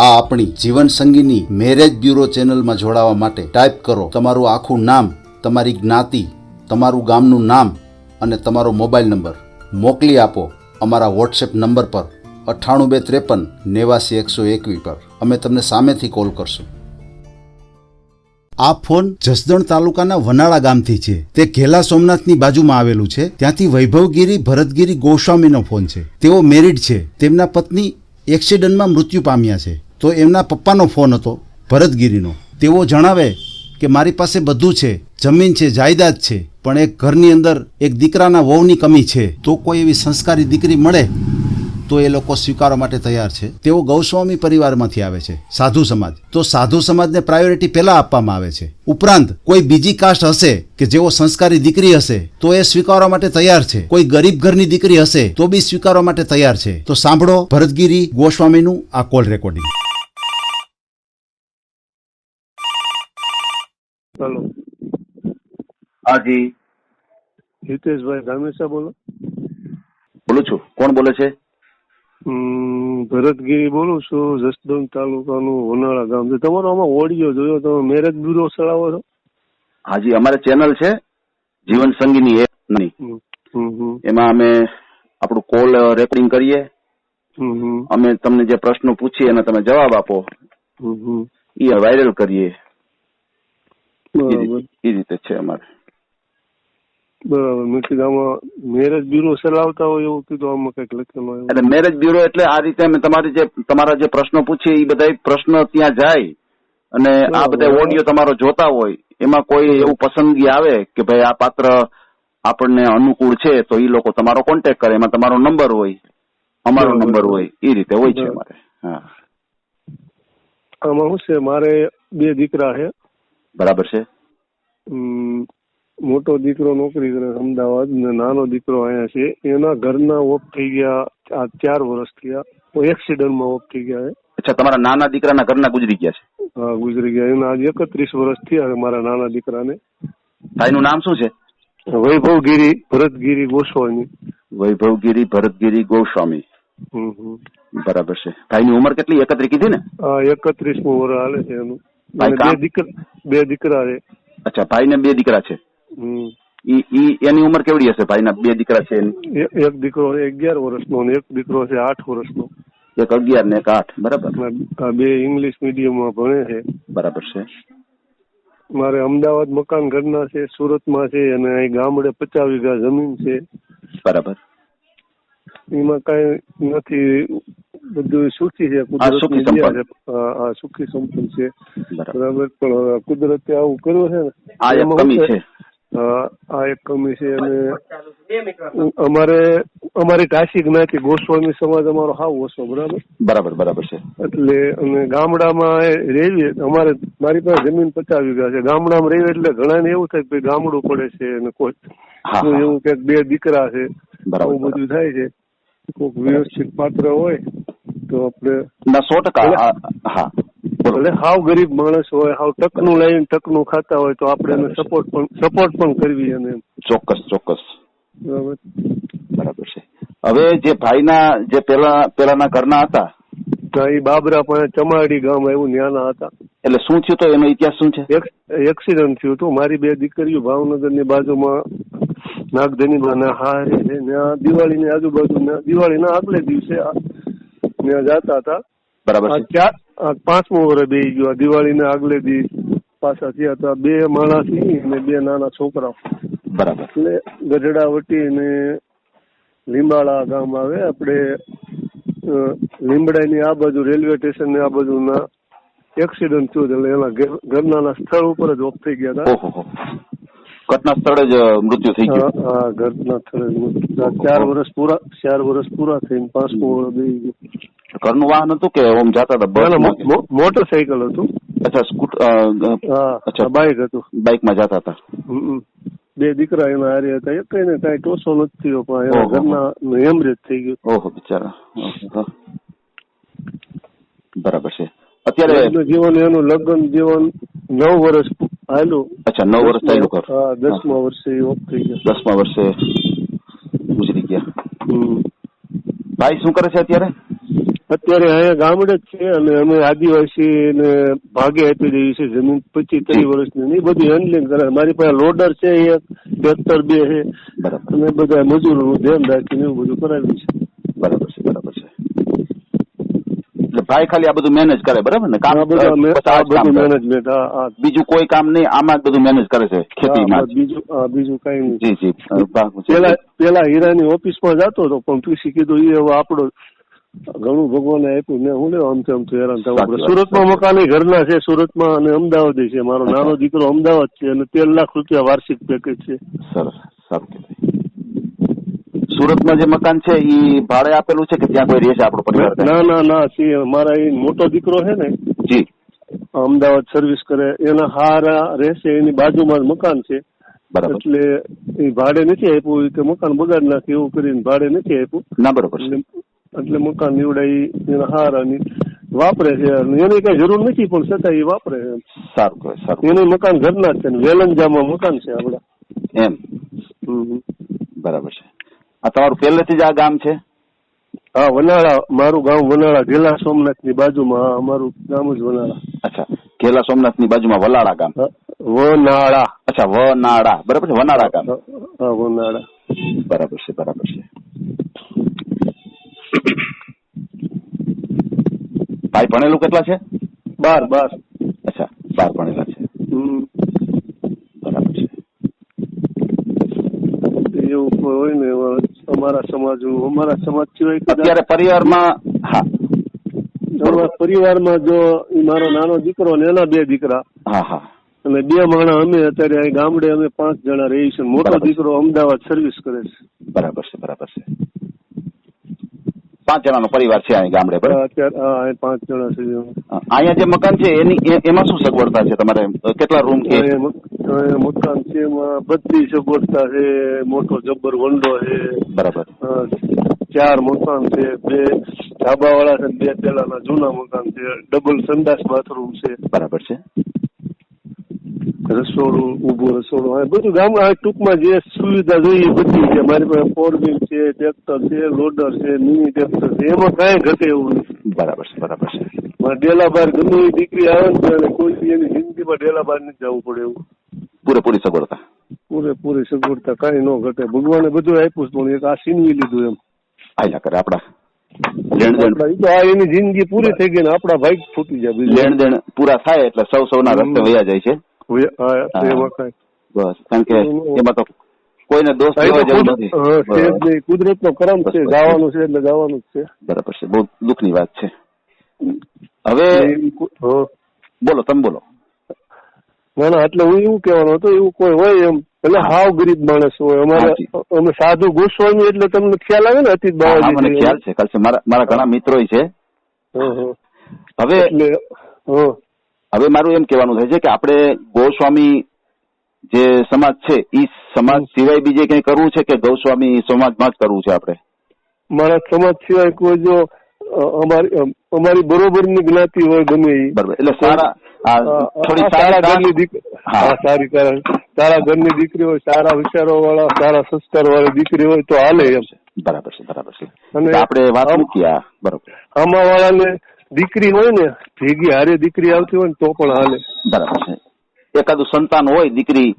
આ આપણી જીવન સંગીની મેરેજ બ્યુરો ચેનલમાં જોડાવા માટે ટાઈપ કરો તમારું આખું નામ, તમારી જ્ઞાતિ, તમારું ગામનું નામ અને તમારો મોબાઈલ નંબર. મોકલી આપો અમારા વોટ્સએપ નંબર પર અઠ્ઠાણું બે ત્રેપન નેવાસી એકસો એકવીસ પર. અમે તમને સામેથી કોલ કરશું. આ ફોન જસદણ તાલુકાના વનાળા ગામથી છે. તે ઘેલા સોમનાથની બાજુમાં આવેલું છે. ત્યાંથી વૈભવગીરી ભરતગીરી ગોસ્વામીનો ફોન છે. તેઓ મેરિડ છે. તેમના પત્ની એક્સિડન્ટમાં મૃત્યુ પામ્યા છે. તો એમના પપ્પાનો ફોન હતો, ભરતગીરીનો. તેઓ જણાવે કે મારી પાસે બધું છે, જમીન છે, જાયદાદ છે, પણ એક ઘરની અંદર એક દીકરાના વહુની કમી છે. તો કોઈ એવી સંસ્કારી દીકરી મળે? તો એ લોકો સ્વીકારવા માટે તૈયાર છે. તેઓ ગૌસ્વામી પરિવારમાંથી આવે છે, સાધુ સમાજ. તો સાધુ સમાજને પ્રાયોરિટી પહેલા આપવામાં આવે છે. ઉપરાંત, કોઈ બીજી કાસ્ટ હશે કે જેઓ સંસ્કારી દીકરી હશે, તો એ સ્વીકારવા માટે તૈયાર છે. કોઈ ગરીબ ઘરની દીકરી હશે, તો બી સ્વીકારવા માટે તૈયાર છે. તો સાંભળો, ભરતગીરી ગોસ્વામીનું આ કોલ રેકોર્ડિંગ હાજી. હિતેશભાઈ ધામેસા બોલો. બોલું છું. કોણ બોલે છે? ભરતગીરી બોલું છું જસદણ તાલુકાનું હોનાળા ગામ છે. તમારો આમાં ઓડિયો જોયો તમે મેરેજ બ્યુરો ચલાવો છો? હાજી અમારે ચેનલ છે જીવન સંગીની એપની હમ, હમ, હમ, એમાં અમે આપણું કોલ રેકોર્ડિંગ કરીએ. અમે તમને જે પ્રશ્નો પૂછીએ એના તમે જવાબ આપો. એ વાયરલ કરીએ. એ રીતે છે અમારે. બરાબર. મેં કીધું આમાં મેરેજ બ્યુરો ચલાવતા હોય એવું કીધું આમાં કંઈક લખેલું એટલે મેરેજ બ્યુરો એટલે આ રીતે અમે તમારી જે તમારા જે પ્રશ્નો પૂછીએ એ બધા પ્રશ્ન ત્યાં જાય. અને આ બધા ઓડિયો તમારો જોતા હોય એમાં કોઈ એવું પસંદગી આવે કે ભાઈ આ પાત્ર આપણને અનુકૂળ છે તો એ લોકો તમારો કોન્ટેક્ટ કરે. એમાં તમારો નંબર હોય. અમારો નંબર હોય. એ રીતે હોય છે મારે હા. આમાં શું છે? મારે બે દીકરા છે. બરાબર છે. મોટો દીકરો નોકરી કરે અમદાવાદ ને નાનો દીકરો અહીંયા છે. એના ઘરના ઓફ થઈ ગયા આ ચાર વર્ષ થયા. એક્સિડન્ટમાં ઓફ થઈ ગયા છે. અચ્છા તમારા નાના દીકરાના ઘરના ગુજરી ગયા છે? હા ગુજરી ગયા. એના આજે એકત્રીસ વર્ષ થયા મારા નાના દીકરાને. ભાઈનું નામ શું છે? વૈભવગીરી ભરતગીરી ગોસ્વામી. વૈભવગીરી ભરતગીરી ગોસ્વામી. બરાબર છે. ભાઈની ઉંમર કેટલી? એકત્રી કીધી ને? હા એકત્રીસમું વર્ષ હાલે છે એનું. બે દીકરા બે દીકરા છે. અચ્છા ભાઈને બે દીકરા છે. ઈ ઈ એની ઉંમર કેવડી હશે ભાઈના બે દીકરા છે એની? એક દીકરો અગિયાર વર્ષનો અને એક દીકરો છે આઠ વર્ષનો. એક અગિયાર ને એક આઠ. બરાબર. બે ઇંગ્લિશ મીડિયમમાં ભણે છે. બરાબર છે. મારે અમદાવાદ મકાન ઘરના છે સુરતમાં છે અને અહીં ગામડે પચાસ વીઘા જમીન છે. બરાબર. એમાં કઈ નથી બધું સુખી છે કુદરત સુખી સંપન્ન. છે. બરાબર. પણ કુદરતે આવું કર્યું છે ને આ કમી છે. આ એક કમી છે અને અમારે અમારી ટાસી જ્ઞાતિ ગોસ્વામી સમાજ અમારો હાવ ઓછો બરાબર? બરાબર બરાબર છે. એટલે અમે ગામડામાં રેવીએ અમારે મારી પાસે જમીન પચાસ વીઘા છે. ગામડામાં રહીએ એટલે ઘણાને એવું થાય કે ગામડું પડે છે અને કોઈ. એવું કે બે દીકરા છે બરાબર, આવું બધું થાય છે. કોઈક વ્યવસ્થિત પાત્ર હોય તો આપણે ના સો ટકા હા, ભલે હાવ ગરીબ માણસ હોય હાવ ટકનું લઈને ટકનું ખાતા હોય તો આપણે એને સપોર્ટ પણ સપોર્ટ પણ કરવી એને ચોક્કસ ચોક્કસ. બરાબર. છે. હવે જે ભાઈના જે પેલા પેલાના ઘરના હતા? એ બાબરા પણ ચમાડી ગામ એવું ન્યાના હતા. એટલે શું થયું તો? એનો ઇતિહાસ શું છે? એક્સિડન્ટ થયું હતું. મારી બે દીકરીઓ ભાવનગરની બાજુમાં નાગધનીમાં ના હારે છે ત્યાં દિવાળીની આજુબાજુ ના દિવાળીના આગલે દિવસે ત્યાં જતા હતા. બરાબર ચાર પાંચમો વર્ષ બે ગયો. દિવાળીના આગલે દી પાછા થયા હતા. બે માણસ અને બે નાના છોકરાઓ. બરાબર. એટલે ગઢડાવટી ને લીંબાળા ગામ આવે. આપણે લીમડાની આ બાજુ રેલવે સ્ટેશનની આ બાજુના એક્સિડન્ટ થયું એટલે એના ઘરના ના સ્થળ ઉપર જ ઓફ થઈ ગયા હતા. ઘટના સ્થળે જ મૃત્યુ થઈ ગયું. હા, ઘટના સ્થળે ચાર વર્ષ પૂરા ચાર વર્ષ પૂરા થઈને પાંચમું વર્ષ બેસી ગયું. ઘરનું વાહન હતું કે ઓમ જતા હતા બસ મો- મો- હતું. અચ્છા સ્કૂટ અ, અ, હા અચ્છા. બાઇક હતું. બાઇકમાં જતા હતા. બે દીકરા એના હારે હતા. એક ને કઈ ટોસો નથી થયો પણ એના. ઘરના હેમરેજ થઈ ગયું. ઓહો બિચારા. બરાબર છે. અત્યારે જીવન એનું લગ્ન જીવન નવ વર્ષ હાલ્યું. અચ્છા નવ વર્ષ થયેલું ઘર. હા દસમા વર્ષે ઓફ થઈ ગયા. દસમા વર્ષે ગુજરી ગયા. ભાઈ શું કરે છે અત્યારે? અત્યારે અહીંયા ગામડે જ છે અને અમે આદિવાસી ને ભાગે આપી દઈએ છીએ જમીન પચીસ ત્રીસ વર્ષની એ બધું હેન્ડલિંગ કરે. મારી પાસે લોડર છે એક ટ્રેક્ટર બે છે. અને બધા મજૂરોનું ધ્યાન રાખીને એવું બધું કરાવ્યું છે બરાબર છે બરાબર છે. એટલે ભાઈ ખાલી આ બધું મેનેજ કરે બરાબર ને? કામ બધા મેનેજમેન્ટ બીજું કોઈ કામ નહીં આમાં જ બધું મેનેજ કરે છે ખેતીમાં બીજું બીજું કઈ નહીં. જી જી પેલા પેલા હીરાની ઓફિસમાં જતો હતો પણ પીસી કીધું એ હવે આપણો ઘણું ભગવાને આપ્યું ને હું લેવા આમ તેમ તો હેરાન થવું. સુરતમાં મકાન ઘરના છે સુરતમાં અને અમદાવાદ છે. મારો નાનો દીકરો અમદાવાદ છે અને તેર લાખ રૂપિયા વાર્ષિક પેકેજ છે. સરસ સારું સુરતમાં જે મકાન છે એ ભાડે આપેલું છે કે ત્યાં કોઈ રહે છે આપણો પરિવાર? ના ના ના સી મારા એ મોટો દીકરો છે ને જી. અમદાવાદ સર્વિસ કરે. એના હારા રહેશે એની બાજુમાં જ મકાન છે. બરાબર. એટલે એ ભાડે નથી આપ્યું કે મકાન બગાડ નાખે એવું કરીને ભાડે નથી આપ્યું. ના બરોબર એટલે મકાન નીવડાઈ એના હારાની વાપરે છે એની કઈ જરૂર નથી પણ છતાં એ વાપરે છે. સારું સારું એનું મકાન ઘરના છે ને વેલંજામાં મકાન છે આપડા એમ. બરાબર છે. આ તમારું પહેલેથી જ આ ગામ છે? હા વનાળા મારું ગામ વનાળા ઘેલા સોમનાથની બાજુમાં અમારું ગામ જ વનાળા. અચ્છા ઘેલા સોમનાથની બાજુમાં વલાળા ગામ. વનાળા. અચ્છા વનાળા. બરાબર છે વનાળા ગામ. વનાળા. બરાબર છે બરાબર છે. ભાઈ ભણેલું કેટલા છે? બાર બાર. અચ્છા બાર ભણેલા છે. બરાબર છે. એવું કોઈ હોય ને અમારા સમાજ અમારા સમાજ સિવાય અત્યારે પરિવારમાં હા. અમારા પરિવારમાં જો મારો નાનો દીકરો ને એના બે દીકરા. હા હા. અને બે માણા અમે અત્યારે અહીં ગામડે અમે પાંચ જણા રહી છે. મોટો દીકરો અમદાવાદ સર્વિસ કરે છે. બરાબર છે બરાબર છે. પાંચ જણાનો પરિવાર છે અહીં ગામડે બરાબર? અત્યારે પાંચ જણા છે. અહીંયા જે મકાન છે એની એમાં શું સગવડતા છે તમારે? કેટલા રૂમ છે મકાન છે એમાં બધી સગવડતા છે મોટો જબ્બર વંડો છે. બરાબર. ચાર મકાન છે બે ધાબા વાળા છે બે પેલાના જૂના મકાન છે ડબલ સંડાસ બાથરૂમ છે. બરાબર છે. રસોડું ઊભું રસોડું હોય બધું ગામ ટૂંકમાં જે સુવિધા જોઈએ બધી છે. મારી પાસે ફોર વ્હીલ છે ટ્રેક્ટર છે લોડર છે મિની ટ્રેક્ટર છે. એમાં કાંઈ ઘટે એવું નથી. બરાબર છે બરાબર છે. ડેલા બાર ગમે એવી દીકરી આવે ને કોઈ એની જિંદગીમાં ડેલા બાર નથી જવું પડે એવું. પૂરેપૂરી સગવડતા. પૂરેપૂરી સગવડતા કાંઈ ન ઘટે. ભગવાને બધું આપ્યું પણ એક આ સીનવી લીધું એમ. આયલા કરે આપડા એની જિંદગી પૂરી થઈ ગઈ ને આપણા ભાઈ ફૂટી જાય લેણ દેણ પૂરા થાય એટલે સૌ સૌના રસ્તે વયા જાય છે. બસ કારણ કે એમાં તો કોઈને દોષ દેવા જેવું નથી હા, છે જ બસ. નહીં. કુદરતનો કરમ છે બસ, બસ. છે એટલે જવાનું જ છે બરાબર છે બહુ દુઃખની વાત છે હવે એ કુ- હા. બોલો તમે બોલો ના ના એટલે હું એવું કેવાનું હતું એવું કોઈ હોય એમ એટલે હાવ ગરીબ માણસ હોય અમારે. અમે સાધુ ગોસ્વામી એટલે તમને ખ્યાલ આવે ને અતિ મને ખ્યાલ છે ખ્યાલ છે મારા મારા ઘણા મિત્રો છે. હવે હવે મારું એમ કહેવાનું થાય છે કે આપણે ગોસ્વામી જે સમાજ છે એ સમાજ સિવાય બીજે કંઈ કરવું છે કે ગૌસ્વામી સમાજમાં જ કરવું છે આપણે? મારા સમાજ સિવાય કોઈ જો અમારી અમારી બરોબરની જ્ઞાતિ હોય ગમે એ બરાબર. એટલે સારા થોડી સારા ઘરની દીકરી હા. હા સારી સારા ઘરની દીકરી હોય સારા વિચારો વાળા સારા સંસ્કાર વાળી દીકરી હોય તો હાલે એમ. બરાબર છે બરાબર છે. અને આપણે વાત મૂકીએ બરોબર. આમાં વાળાને દીકરી હોય ને ભેગી હારે દીકરી આવતી હોય ને તો પણ હાલે. બરાબર છે. એકાદું સંતાન હોય દીકરી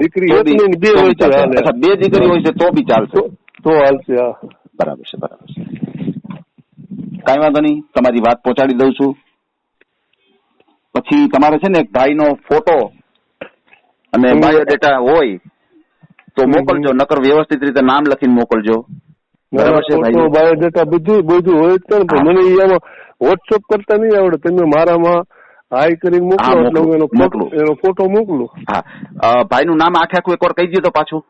દીકરી બી- હોય તો હાલે. બે દીકરી હોય છે તો બી ચાલશે. તો હાલશે હા. બરાબર છે બરાબર છે. કઈ વાંધો નહીં તમારી વાત પહોંચાડી દઉં છું. પછી તમારે છે ને એક ભાઈનો ફોટો અને. બાયોડેટા હોય તો મોકલજો નકર વ્યવસ્થિત રીતે નામ લખીને મોકલજો. છે ફોટો ભાઈ. બાયોડેટા બધું બધું હોય જ ને. મને ઈ વોટ્સઅપ કરતા નહીં આવડે. તમે મારામાં હાઈ કરીને મોકલો. એટલે હું એનો ફોટો એનો ફોટો મોકલું. હા. ભાઈનું નામ આખે આખું એકવાર કહી દીધો તો પાછું.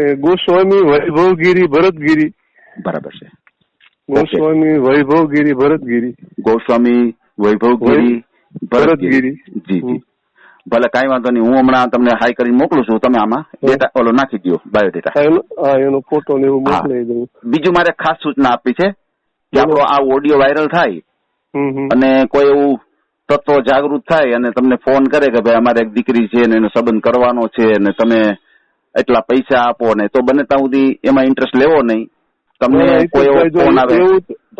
એ ગોસ્વામી વૈભવગીરી ભરતગીરી. બરાબર છે. ગોસ્વામી વૈભવગીરી ભરતગીરી. ગોસ્વામી વૈભવગીરી ભરતગીરી. જી જી. ભલે કાંઈ વાંધો નહીં હું હમણાં તમને હાઈ કરીને મોકલું છું તમે આમાં ડેટા ઓલો નાખી દો બાયોડેટા એનો ફોટો ને એવું મોકલી દઉં. બીજું મારે ખાસ સૂચના આપી છે કે આપણો આ ઓડિયો વાયરલ થાય. અને કોઈ એવું તત્વ જાગૃત થાય અને તમને ફોન કરે કે ભાઈ અમારે એક દીકરી છે ને એનો સંબંધ કરવાનો છે ને તમે એટલા પૈસા આપો ને તો બને ત્યાં સુધી એમાં ઇન્ટરેસ્ટ લેવો નહીં. તમને કોઈ એવો ફોન આવે.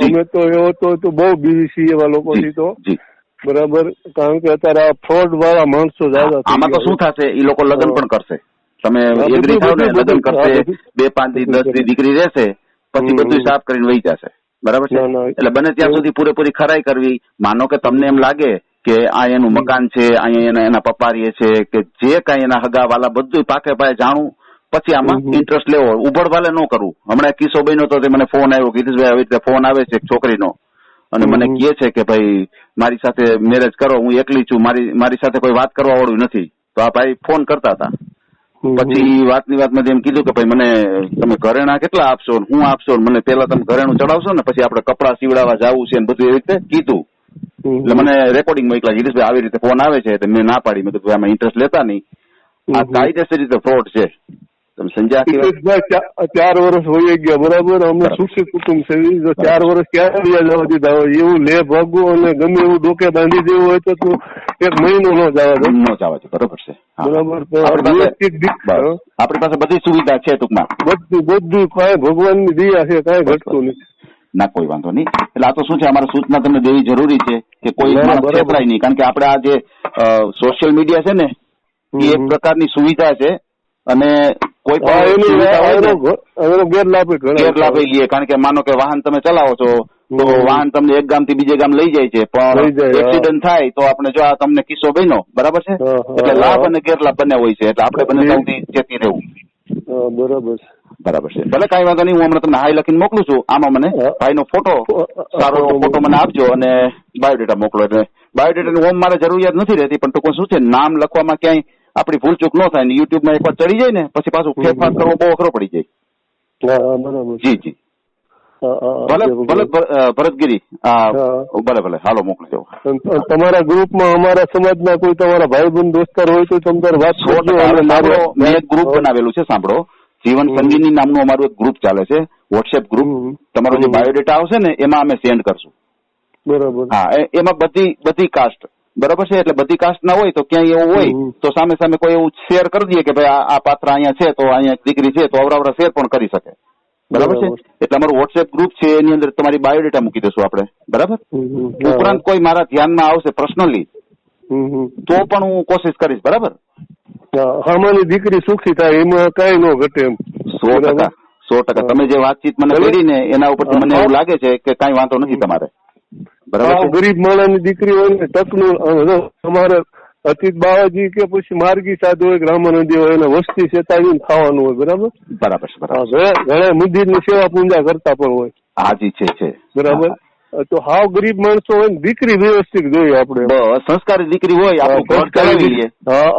અમે તો એવો તો બહુ બીજી છીએ એવા લોકો થી તો. બરાબર? કારણ કે અત્યારે આ ફ્રોડ વાળા માણસો જ્યાદા આમાં તો શું થશે? એ લોકો લગ્ન પણ કરશે. તમે એગ્રી થાવ ને લગ્ન કરશે બે પાંચ દી દસ દી દીકરી રહેશે પછી બધું સાફ કરીને વહી જશે. બરાબર છે. એટલે બને ત્યાં સુધી પૂરેપૂરી ખરાઈ કરવી. માનો કે તમને એમ લાગે કે આ એનું મકાન છે અહીંયા એના પપ્પા રહે છે કે જે કાંઈ એના હગા વાલા બધું પાકે પાયે જાણું પછી આમાં. ઇન્ટરેસ્ટ લેવો. ઉભડ વાલે ન કરવું. હમણાં કિસ્સો બન્યો તો મને ફોન આવ્યો ગીરીશભાઈ આવી રીતે ફોન આવે છે એક છોકરીનો. અને મને. કહે છે કે ભાઈ મારી સાથે મેરેજ કરો હું એકલી છું મારી મારી સાથે કોઈ વાત કરવા વાળું નથી. તો આ ભાઈ ફોન કરતા હતા. પછી વાતની વાતમાં એમ કીધું કે ભાઈ મને તમે ઘરેણા કેટલા આપશો હું આપશો મને પેલા તમે ઘરેણું ચડાવશો ને પછી આપણે કપડા સીવડાવવા જવું છે ને બધું એવી રીતે કીધું. એટલે મને રેકોર્ડિંગ મોકલા ગિરીશભાઈ આવી રીતે ફોન આવે છે મેં ના પાડી. મેં કીધું આમાં ઇન્ટરેસ્ટ લેતા નહીં. આ. કાયદેસર રીતે ફ્રોડ છે. તમે સમજ્યા ચાર વર્ષ હોય ગયા બરાબર? અમે સુખી કુટુંબ છે. ચાર વર્ષ ક્યાં વ્યા જવા દીધા હોય? એવું લે ભાગવું અને ગમે એવું ડોકે બાંધી દેવું હોય તો તું એક મહિનો નો જવા દો નો જવા છે. બરોબર છે. બરાબર તો આપણી પાસે- બધી સુવિધા છે ટૂંકમાં. બધું બધું કાંઈ ભગવાનની દયા છે કાંઈ ઘટતું નથી. ના કોઈ વાંધો નહીં. એટલે આ તો શું છે? અમારે સૂચના તમને દેવી જરૂરી છે કે કોઈ ના, ના. છેતરાય નહીં. કારણ કે આપણે આ જે સોશિયલ મીડિયા છે ને એ એક પ્રકારની સુવિધા છે અને કોઈ પણ ગેરલાભ લઈએ. કારણ કે માનો કે વાહન તમે ચલાવો છો તો વાહન તમને એક ગામથી બીજે ગામ લઈ જાય છે પણ એક્સિડન્ટ થાય તો આપણે જો આ તમને કિસ્સો બન્યો બરાબર છે? એટલે લાભ અને ગેરલાભ બંને હોય છે એટલે આપણે બંને સૌથી ચેતી રહેવું. બરાબર છે. બરાબર છે. ભલે કઈ વાંધો નહીં હું હમણાં તમને હાઈ લખીને મોકલું છું. આમાં મને. ભાઈનો ફોટો સારો ફોટો ફોટો મને આપજો અને બાયોડેટા મોકલો. એટલે બાયોડેટાની ઓમ મારે જરૂરિયાત નથી રહેતી પણ ટૂંકમાં શું છે નામ લખવામાં ક્યાંય આપણી ભૂલચૂક ન થાય ને યુટ્યુબમાં એકવાર ચડી જાય ને પછી પાછું ફેરફાર કરવો બહુ અઘરો પડી જાય. બરાબર. જી જી. ભલે ભલે ભરતગીરી. ભલે ભલે હાલો મોકલી દેવો તમારા ગ્રુપમાં અમારા સમાજના કોઈ તમારા ભાઈબંધ દોસ્તાર હોય તો તમે વાત સાંભળો મેં એક ગ્રુપ બનાવેલું છે સાંભળો. જીવન સંગીની નામનું અમારું એક ગ્રુપ ચાલે છે વોટ્સએપ ગ્રુપ. તમારો જે. બાયોડેટા આવશે ને એમાં અમે સેન્ડ કરશું. બરાબર. હા એમાં બધી બધી કાસ્ટ બરાબર છે? એટલે બધી કાસ્ટ ના હોય તો ક્યાંય એવું હોય તો સામે સામે કોઈ એવું શેર કરી દઈએ કે ભાઈ આ- પાત્ર અહીંયા છે તો અહીંયા દીકરી છે તો અવરાવરા શેર પણ કરી શકે. બરાબર છે? એટલે અમારું વોટ્સએપ ગ્રુપ છે એની અંદર તમારી બાયોડેટા મૂકી દેશું આપણે. બરાબર. ઉપરાંત કોઈ મારા ધ્યાનમાં આવશે પર્સનલી. તો પણ હું કોશિશ કરીશ બરાબર? હા, દીકરી સુખી થાય એમાં કઈ ન ઘટે એમ. સો ટકા સો ટકા. તમે જે વાતચીત મને. કરી ને એના ઉપરથી મને એવું લાગે છે કે કઈ વાંધો નથી તમારે. બરાબર ગરીબ માણસની દીકરી હોય ને તકનું અમારે અતિત બાવાજી કે પછી માર્ગી સાધુ હોય રામાનંદી હોય એને વસ્તી ચેતાવીને ખાવાનું હોય બરાબર? બરાબર છે બરાબર ઘણા મંદિરની સેવા પૂજા કરતા પણ હોય. હાજી છે છે. બરાબર. તો હાવ ગરીબ માણસો હોય દીકરી વ્યવસ્થિત જોઈએ આપણે. સંસ્કારી દીકરી હોય આપણું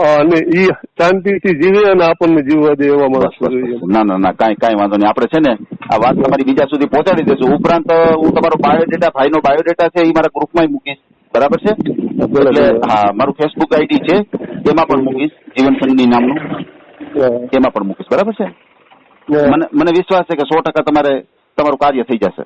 અને ઈ શાંતિથી જીવે અને આપણને જીવવા દે એવા માણસો જોઈએ. ના ના ના કાંઈ કાંઈ વાંધો નહીં. આપણે છે ને આ વાત તમારી બીજા સુધી પહોંચાડી દેશું ઉપરાંત હું તમારો બાયોડેટા ભાઈનો બાયોડેટા છે એ મારા ગ્રુપમાં મૂકીશ. બરાબર છે? એટલે હા મારું ફેસબુક આઈડી છે એમાં પણ મૂકીશ. જીવન સંગની નામનું. તેમાં એમાં પણ મૂકીશ. બરાબર છે? મને મને વિશ્વાસ છે કે સો ટકા તમારે તમારું કાર્ય થઈ જશે.